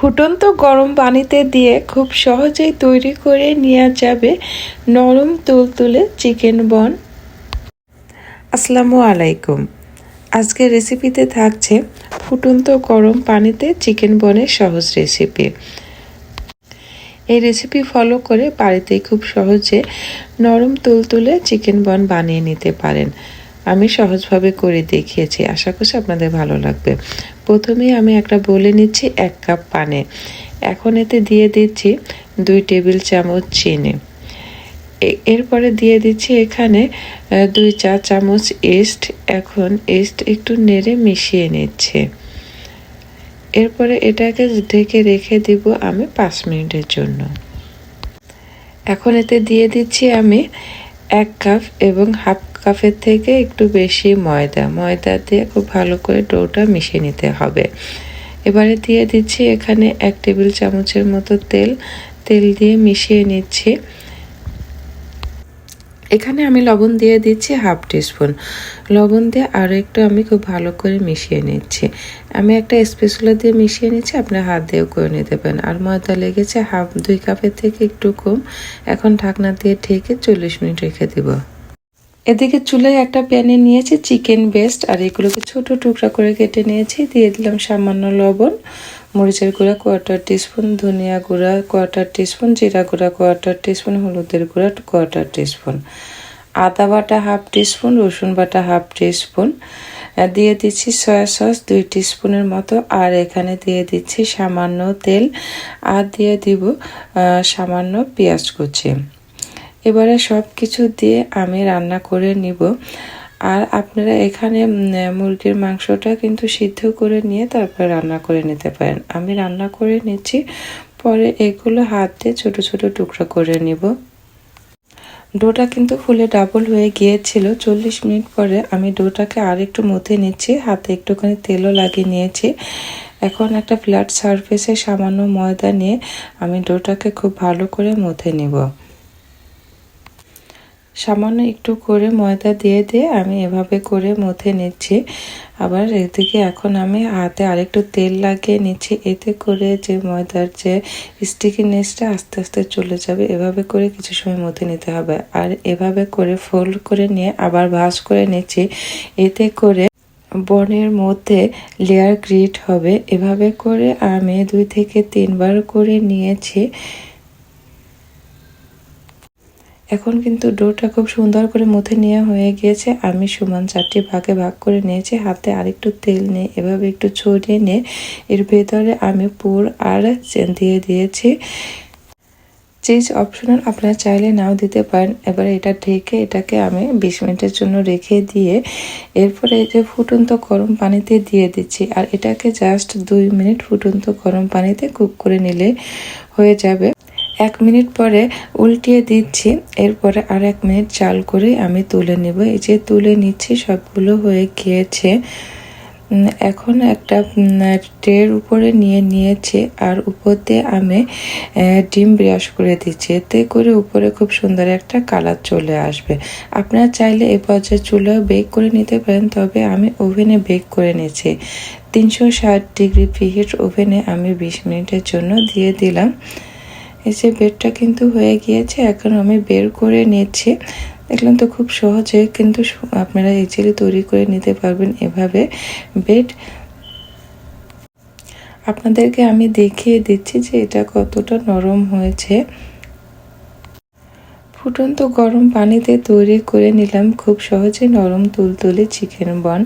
ফুটন্ত গরম পানিতে দিয়ে খুব সহজেই তৈরি করে নেওয়া যাবে নরম তুলতুলে চিকেন বন। আসসালামু আলাইকুম। আজকের রেসিপিতে থাকছে ফুটন্ত গরম পানিতে চিকেন বনের সহজ রেসিপি। এই রেসিপি ফলো করে বাড়িতে খুব সহজে নরম তুলতুলে চিকেন বন বানিয়ে নিতে পারেন। আমি সহজভাবে করে দেখিয়েছি। আশা করছি আপনাদের ভালো লাগবে। প্রথমেই আমি একটা বলে নিচ্ছি এক কাপ পানি। এখন এতে দিয়ে দিচ্ছি দুই টেবিল চামচ চিনি। এরপরে দিয়ে দিচ্ছি এখানে দুই চা চামচ ইস্ট। এখন ইস্ট একটু নেড়ে মিশিয়ে নিচ্ছে। এরপরে এটাকে ঢেকে রেখে দিব আমি পাঁচ মিনিটের জন্য। এখন এতে দিয়ে দিচ্ছি আমি এক কাপ এবং হাফ কাপের থেকে একটু বেশি ময়দা। ময়দা দিয়ে খুব ভালো করে ডোটা মিশিয়ে নিতে হবে। এবারে দিয়ে দিচ্ছি এখানে এক টেবিল চামচের মতো তেল। তেল দিয়ে মিশিয়ে নিচ্ছি। এখানে আমি লবণ দিয়ে দিচ্ছি হাফ টিস্পুন। লবণ দিয়ে আরও একটু আমি খুব ভালো করে মিশিয়ে নিচ্ছি। আমি একটা স্পেশালা দিয়ে মিশিয়ে নিচ্ছি আপনার হাত দিয়েও করে নিতে পারেন। আর ময়দা লেগেছে হাফ, দুই কাপের থেকে একটু কম। এখন ঢাকনা দিয়ে ঢেকে চল্লিশ মিনিট রেখে দিব। এদিকে চুলায় একটা প্যানে নিয়েছি চিকেন বেস্ট, আর এগুলোকে ছোট টুকরা করে কেটে নিয়েছি। দিয়ে দিলাম সামান্য লবণ, মরিচের গুঁড়া কোয়ার্টার টিস্পুন ধনিয়া গুঁড়া কোয়ার্টার টিস্পুন জিরা গুঁড়া কোয়ার্টার টিস্পুন হলুদের গুঁড়া কোয়ার্টার টিস্পুন আদা বাটা হাফ টিস্পুন রসুন বাটা হাফ টিস্পুন দিয়ে দিচ্ছি সয়া সস দুই টিস্পুনের মতো। আর এখানে দিয়ে দিচ্ছি সামান্য তেল। আর দিয়ে দিব সামান্য পেঁয়াজ কুচি। এবারে সব কিছু দিয়ে আমি রান্না করে নিব। আর আপনারা এখানে মুরগির মাংসটা কিন্তু সিদ্ধ করে নিয়ে তারপরে রান্না করে নিতে পারেন। আমি রান্না করে নিচ্ছি, পরে এগুলো হাত দিয়ে ছোটো ছোটো টুকরো করে নিব। ডোটা কিন্তু ফুলে ডাবল হয়ে গিয়েছিল। চল্লিশ মিনিট পরে আমি ডোটাকে আর একটু মথে নিচ্ছি, হাতে একটুখানি তেলও লাগিয়ে নিয়েছি। এখন একটা ফ্ল্যাট সারফেসে সামান্য ময়দা নিয়ে আমি ডোটাকে খুব ভালো করে মথে নিব। সামান্য একটু করে ময়দা দিয়ে দিয়ে আমি এভাবে করে মথে নিচ্ছি। আবার এদিকে এখন আমি হাতে আরেকটু তেল লাগিয়ে নিচ্ছি। এতে করে যে ময়দার যে স্টিকিনেসটা আস্তে আস্তে চলে যাবে, এভাবে করে কিছু সময় মথে নিতে হবে। আর এভাবে করে ফোল্ড করে নিয়ে আবার ভাজ করে নিচ্ছি। এতে করে বনের মধ্যে লেয়ার ক্রিয়েট হবে। এভাবে করে আমি দুই থেকে তিনবার করে নিয়েছি। এখন কিন্তু ডোটা খুব সুন্দর করে মুথে নেওয়া হয়ে গিয়েছে আমি সমান চারটি ভাগে ভাগ করে নিয়েছি। হাতে আরেকটু তেল নিয়ে, এভাবে একটু ছড়িয়ে নিয়ে এর ভেতরে আমি পুর আর দিয়ে দিয়েছি। চিজ অপশনাল আপনারা চাইলে নাও দিতে পারেন। এবারে এটা ঢেকে এটাকে আমি বিশ মিনিটের জন্য রেখে দিয়ে এরপরে এই যে ফুটন্ত গরম পানিতে দিয়ে দিচ্ছি। আর এটাকে জাস্ট দুই মিনিট ফুটন্ত গরম পানিতে কুক করে নিলে হয়ে যাবে। এক মিনিট পরে উল্টিয়ে দিচ্ছি, এরপরে আর এক মিনিট চাল করে আমি তুলে নেব। এই যে তুলে নিচ্ছি, সবগুলো হয়ে গিয়েছে। এখন একটা ট্রের উপরে নিয়ে নিয়েছি, আর উপর দিয়ে আমি ডিম ব্রাশ করে দিচ্ছি। এতে করে উপরে খুব সুন্দর একটা কালার চলে আসবে। আপনারা চাইলে এই পর্যায়ে চুলায় বেক করে নিতে পারেন, তবে আমি ওভেনে বেক করে নিয়েছি তিনশো ষাট ডিগ্রি ফিহিট ওভেনে আমি বিশ মিনিটের জন্য দিয়ে দিলাম। যে বেডটা কিন্তু হয়ে গিয়েছে, এখন আমি বের করে নিচ্ছি। দেখলাম তো খুব সহজে, কিন্তু আপনারা ইজিলি তৈরি করে নিতে পারবেন এভাবে বেড। আপনাদেরকে আমি দেখিয়ে দিচ্ছি যে এটা কতটা নরম হয়েছে। ফুটন্ত গরম পানিতে তৈরি করে নিলাম, খুব সহজে নরম তুলতুলে চিকেন বন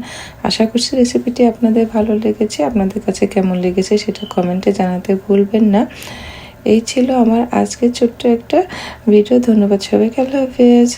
আশা করছি রেসিপিটি আপনাদের ভালো লেগেছে। আপনাদের কাছে কেমন লেগেছে সেটা কমেন্টে জানাতে ভুলবেন না। এই ছিল আমার আজকের ছোট্ট একটা ভিডিও ধন্যবাদ সবাইকে আল্লাহ হাফেজ।